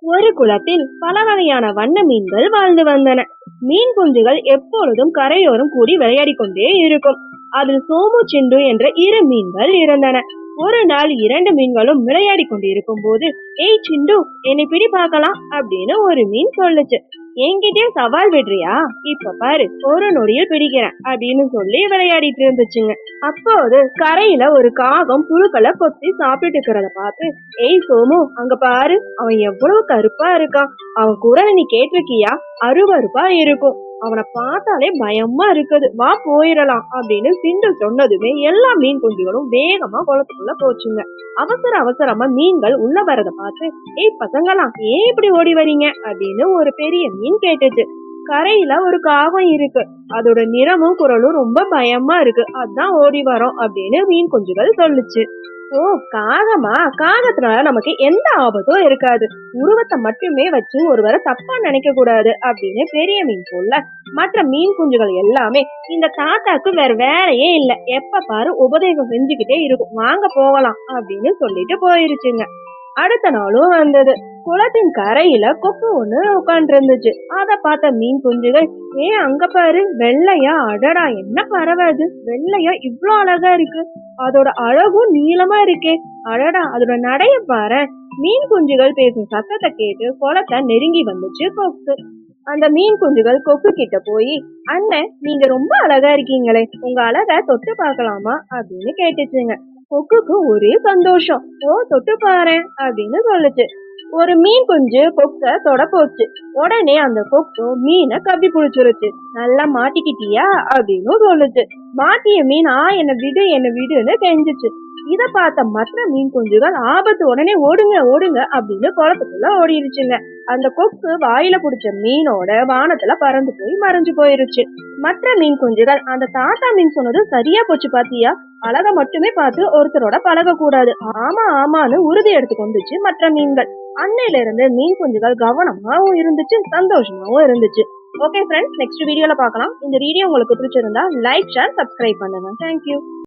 ஒரு குளத்தில் பல வகையான வண்ண மீன்கள் வாழ்ந்து வந்தன. மீன் குஞ்சுகள் எப்பொழுதும் கரையோரம் கூடி விளையாடிக் கொண்டே இருக்கும். அதில் சோமு சிண்டு என்ற இரு மீன்கள் இருந்தன. ஒரு நாள் இரண்டு மீன்களும் விளையாடி கொண்டிருக்கும் போது ஏய் சிண்டு என்னை பிடி பார்க்கலாம் அப்படின்னு ஒரு மீன் சொல்லுச்சு. என்கிட்டயே சவால் விடுறியா? இப்ப பாரு ஒரு நொடியில் பிடிக்கிறேன் அப்படின்னு சொல்லி விளையாடிட்டு இருந்துச்சுங்க. அப்போது கரையில ஒரு காகம் புழுக்களை கொத்தி சாப்பிட்டு இருக்கிறத பார்த்து ஏய் சோமு அங்க பாரு அவன் எவ்வளவு கருப்பா இருக்கான். அவன் குரலை நீ கேட்டிருக்கியா? அருவருப்பா இருக்கும். அவனை பார்த்தாலே பயமா இருக்குது. வா போயிடலாம் அப்படின்னு சிண்டல் சொன்னதுமே எல்லா மீன் குஞ்சுகளும் வேகமா குளத்துக்குள்ள போச்சுங்க. அவசர அவசரமா மீன்கள் உள்ள வரத பார்த்து ஏய் பசங்களாம் ஏன் இப்படி ஓடி வரீங்க? அப்படின்னு ஒரு பெரிய மீன் கேட்டுச்சு. கரையில ஒரு காகம் இருக்கு. அதோட நிறமும் குரலும் ரொம்ப பயமா இருக்கு. அதான் ஓடி வரோம் அப்படின்னு மீன் குஞ்சுகள் சொல்லுச்சு. ஓ காகமா? காகத்தினால நமக்கு எந்த ஆபத்தும் இருக்காது. உருவத்தை மட்டுமே வச்சு ஒருவரை தப்பா நினைக்க கூடாது அப்படின்னு பெரிய மீன் சொல்ல மற்ற மீன் குஞ்சுகள் எல்லாமே இந்த தாத்தாக்கு வேற வேலையே இல்ல. எப்ப பாரு உபதேசம் செஞ்சுக்கிட்டே இருக்கும். வாங்க போகலாம் அப்படின்னு சொல்லிட்டு போயிருச்சுங்க. அடுத்த நாளும் வந்தது. குளத்தின் கரையில கொக்கு ஒண்ணு உட்கார்ந்து இருந்துச்சு அத பார்த்த மீன் குஞ்சுகள் ஏ அங்க பாரு வெள்ளையா அடடா என்ன பறவை அது? வெள்ளையா இவ்வளோ அழகா இருக்கு. அதோட அழகும் நீளமா இருக்கே. அடடா அதோட நடைய பாரு. மீன் குஞ்சுகள் பேசும் சத்தத்தை கேட்டு குளத்தை நெருங்கி வந்துச்சு கொக்கு. அந்த மீன் குஞ்சுகள் கொக்கு கிட்ட போய் அண்ணன் நீங்க ரொம்ப அழகா இருக்கீங்களே. உங்க அழக தொட்டு பார்க்கலாமா? அப்படின்னு கேட்டுச்சுங்க. கொக்குக்கு ஒரே சந்தோஷம். ஓ தொட்டு பாறேன் அப்படின்னு சொல்லுச்சு. ஒரு மீன் குஞ்சு கொக்க தொட போச்சு உடனே அந்த கொக்கு மீனை கவி புடிச்சிருச்சு. நல்லா மாட்டிக்கிட்டியா அப்படின்னு சொல்லுச்சு. மாட்டிய மீன் ஆ என்ன விடு என்ன விடுன்னு கெஞ்சிச்சு. இத பார்த்த மற்ற மீன் குஞ்சுகள் ஆபத்து. உடனே ஓடுங்க ஓடுங்க அப்படின்னு குளத்துக்குள்ள ஓடிடுச்சுங்க அந்த கொக்கு வாயில புடிச்ச மீனோட வானத்துல பறந்து போய் மறைஞ்சு போயிருச்சு. மற்ற மீன் குஞ்சுகள் அந்த தாத்தா மீன் சொன்னது சரியா போச்சு பாத்தியா? அழக மட்டுமே பார்த்து ஒருத்தரோட பழக கூடாது ஆமா ஆமான்னு உறுதி எடுத்து கொண்டுச்சு மற்ற மீன்கள். அன்னையில இருந்து மீன் குஞ்சுகள் கவனமாகவும் இருந்துச்சு சந்தோஷமாகவும் இருந்துச்சு. ஓகே ஃப்ரெண்ட்ஸ் நெக்ஸ்ட் வீடியோல பார்க்கலாம். இந்த வீடியோ உங்களுக்கு பிடிச்சிருந்தா லைக் ஷேர் சப்ஸ்கிரைப் பண்ணுங்க. Thank you